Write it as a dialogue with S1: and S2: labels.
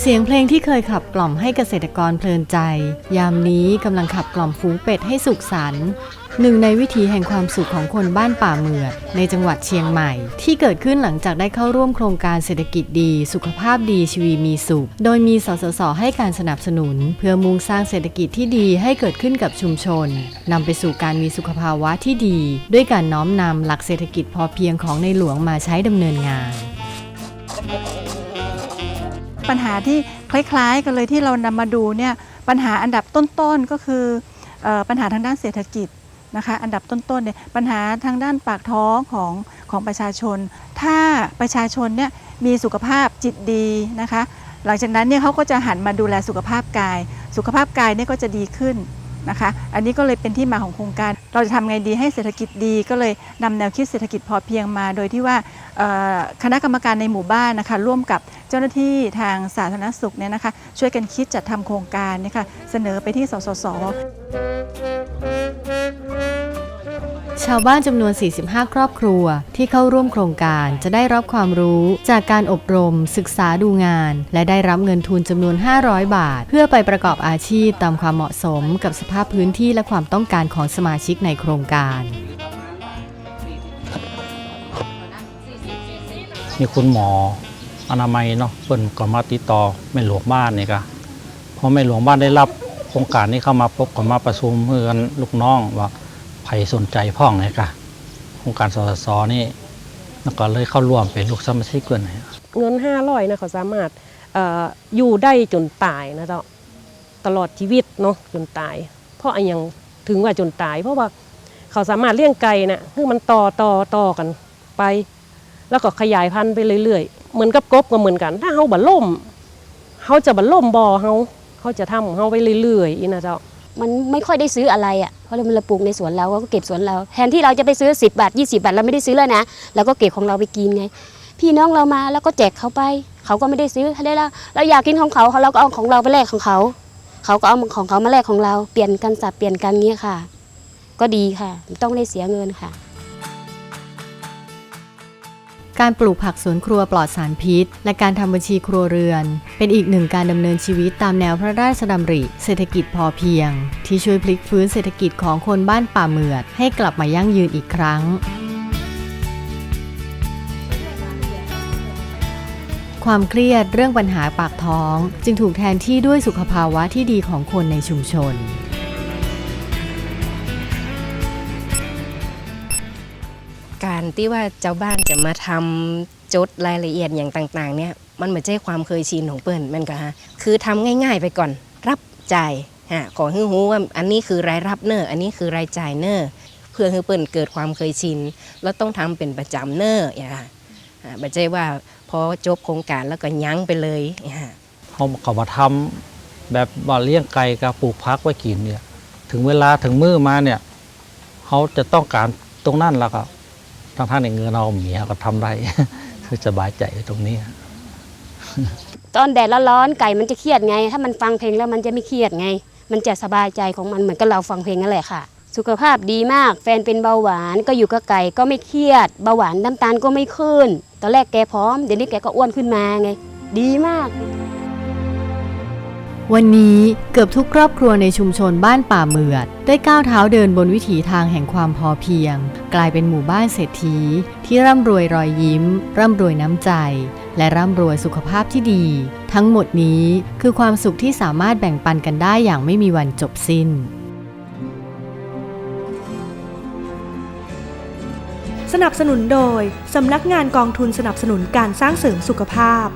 S1: เสียงเพลงที่เคยขับกล่อมให้เกษตรกรเพลินใจ ยามนี้กำลังขับกล่อมฝูงเป็ดให้สุขสันต์หนึ่งในวิถีแห่งความสุขของคนบ้านป่าเมือดในจังหวัดเชียงใหม่ ที่เกิดขึ้นหลังจากได้เข้าร่วมโครงการเศรษฐกิจดี สุขภาพดีชีวีมีสุข โดยมีสสสให้การสนับสนุน เพื่อมุ่งสร้างเศรษฐกิจที่ดีให้เกิดขึ้นกับชุมชนนำไปสู่การมีสุขภาวะที่ดี ด้วยการน้อมนำหลักเศรษฐกิจพอเพียงของในหลวงมาใช้ดำเนินงาน
S2: ปัญหาที่คล้ายๆกันเลยที่เรานำมาดูเนี่ยปัญหาอันดับต้นๆก็คืออปัญหาทางด้านเศรษฐกิจนะคะอันดับต้นๆเนี่ยปัญหาทางด้านปากท้องของของประชาชน ถ้าประชาชนเนี่ยมีสุขภาพจิตดีนะคะ หลังจากนั้นเนี่ยเขาก็จะหันมาดูแลสุขภาพกาย สุขภาพกายเนี่ยก็จะดีขึ้นนะคะ อันนี้ก็เลยเป็นที่มาของโครงการ เราจะทำไงดีให้เศรษฐกิจดี ก็เลยนำแนวคิดเศรษฐกิจพอเพียงมา โดยที่ว่าคณะกรรมการในหมู่บ้านนะคะร่วมกับเจ้าหน้าที่ทางสาธารณสุขเนี่ยนะคะช่วยกันคิดจัดทำโครงการเนี่ยค่ะเสนอไปที่สสส
S1: ชาวบ้านจำนวน 45 ครอบครัว ที่เข้าร่วมโครงการจะได้รับความรู้จากการอบรม ศึกษาดูงาน และได้รับเงินทุนจำนวน 500 บาท เพื่อไปประกอบอาชีพตามความเหมาะสมกับสภาพพื้นที่และความต้องการของสมาชิกในโครงการ
S3: มีคุณหมออนามัยเนาะเพิ่นก็มาติดต่อแม่หลวงบ้านนี่ก็พอแม่หลวงบ้านได้รับโครงการนี้เข้ามาปุ๊บก็มาประชุมเพื่อนลูกน้องว่า รสนใจพ่องเลยค่ะโครงการสสสนี่แล้วก็เลยเข้าร่วมเป็นลูกสมาชิกเกินย
S4: เงินห้าร้อยนะเขาสามารถอออยู่ได้จนตายนะเจ้าตลอดชีวิตเนาะจนตาย เพราะอะไรยังถึงว่าจนตาย เพราะว่าเขาสามารถเลี้ยงไก่นะคือมันต่อต่อต่อกันไป แล้วก็ขยายพันธุ์ไปเรื่อยๆ เหมือนกับกบก็เหมือนกัน ถ้าเฮาบัล่มเขาจะบัล่มบ่อเฮาเขาจะทำของเฮาไปเรื่อยๆอีนะเจ้า
S5: มันไม่ค่อยได้ซื้ออะไรอะเพราะเรามันเราปลูกในสวนเราเราก็เก็บสวนเรา แทนที่เราจะไปซื้อ 10 บาท 20 บาทเราไม่ได้ซื้อแล้วนะเราก็เก็บของเราไปกินไง พี่น้องเรามาแล้วก็แจกเขาไป เขาก็ไม่ได้ซื้อได้แล้วเราอยากกินของเขาเราก็เอาของเราไปแลกของเขา เขาก็เอาของเขามาแลกของเราเปลี่ยนกันสับเปลี่ยนกันเงี้ยค่ะ ก็ดีค่ะไม่ต้องได้เสียเงินค่ะ
S1: การปลูกผักสวนครัวปลอดสารพิษ และการทำบัญชีครัวเรือน เป็นอีกหนึ่งการดำเนินชีวิตตามแนวพระราชดำริ เศรษฐกิจพอเพียง ที่ช่วยพลิกฟื้นเศรษฐกิจของคนบ้านป่าเมือด ให้กลับมายั่งยืนอีกครั้ง ความเครียดเรื่องปัญหาปากท้อง จึงถูกแทนที่ด้วยสุขภาวะที่ดีของคนในชุมชน
S6: การที่ว่าเจ้าบ้านจะมาทำจดรายละเอียดอย่างต่างๆ เนี่ยมันไม่ใช่ความเคยชินของเปิ้นมันก็ฮะคือทำง่าย ๆ ไปก่อน รับจ่ายฮะขอให้รู้ว่าอันนี้คือรายรับเนอร์อันนี้คือรายจ่ายเนอร์เพื่อให้เปิ้นเกิดความเคยชิน แล้วต้องทำเป็นประจำเนอร์อย่างค่ะไม่ใช่ว่าพอจบโครงการแล้วก็ยั้งไปเลยอย่างเขา
S3: เขามาทำแบบว่าเลี้ยงไก่กับปลูกพักไว้กินเนี่ย ถึงเวลาถึงมือมาเนี่ยเขาจะต้องการตรงนั้นแล้วก็ ทั้งท่านในเงินเราเมียก็ทำได้คือสบายใจตรงนี้
S5: ตอนแดดร้อนๆไก่มันจะเครียดไง ถ้ามันฟังเพลงแล้วมันจะไม่เครียดไง มันจะสบายใจของมันเหมือนกับเราฟังเพลงนั่นแหละค่ะ สุขภาพดีมาก แฟนเป็นเบาหวานก็อยู่กับไก่ก็ไม่เครียด เบาหวานน้ำตาลก็ไม่ขึ้น ตอนแรกแกพร้อมเดี๋ยวนี้แกก็อ้วนขึ้นมาไง ดีมาก
S1: วันนี้เกือบทุกครอบครัวในชุมชนบ้านป่าเมือด ได้ก้าวเท้าเดินบนวิถีทางแห่งความพอเพียง กลายเป็นหมู่บ้านเศรษฐี ที่ร่ำรวยรอยยิ้ม ร่ำรวยน้ำใจ และร่ำรวยสุขภาพที่ดี ทั้งหมดนี้คือความสุขที่สามารถแบ่งปันกันได้อย่างไม่มีวันจบสิ้น
S7: สนับสนุนโดยสำนักงานกองทุนสนับสนุนการสร้างเสริมสุขภาพ